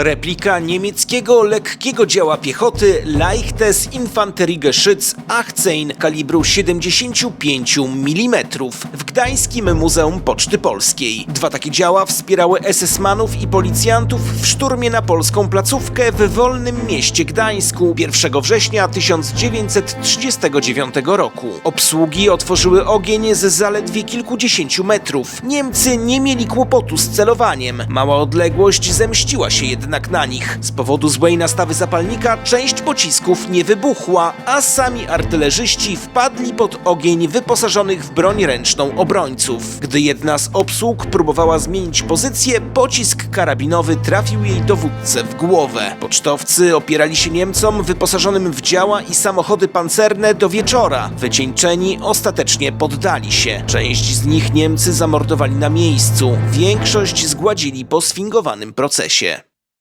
Replika niemieckiego lekkiego działa piechoty Leichtes Infanteriegeschütz 18 kalibru 75 mm w Gdańskim Muzeum Poczty Polskiej. Dwa takie działa wspierały SS-manów i policjantów w szturmie na polską placówkę w wolnym mieście Gdańsku 1 września 1939 roku. Obsługi otworzyły ogień z zaledwie kilkudziesięciu metrów. Niemcy nie mieli kłopotu z celowaniem. Mała odległość zemściła się jednak na nich. Z powodu złej nastawy zapalnika część pocisków nie wybuchła, a sami artylerzyści wpadli pod ogień wyposażonych w broń ręczną obrońców. Gdy jedna z obsług próbowała zmienić pozycję, pocisk karabinowy trafił jej dowódcę w głowę. Pocztowcy opierali się Niemcom wyposażonym w działa i samochody pancerne do wieczora. Wycieńczeni ostatecznie poddali się. Część z nich Niemcy zamordowali na miejscu, większość zgładzili po sfingowanym procesie.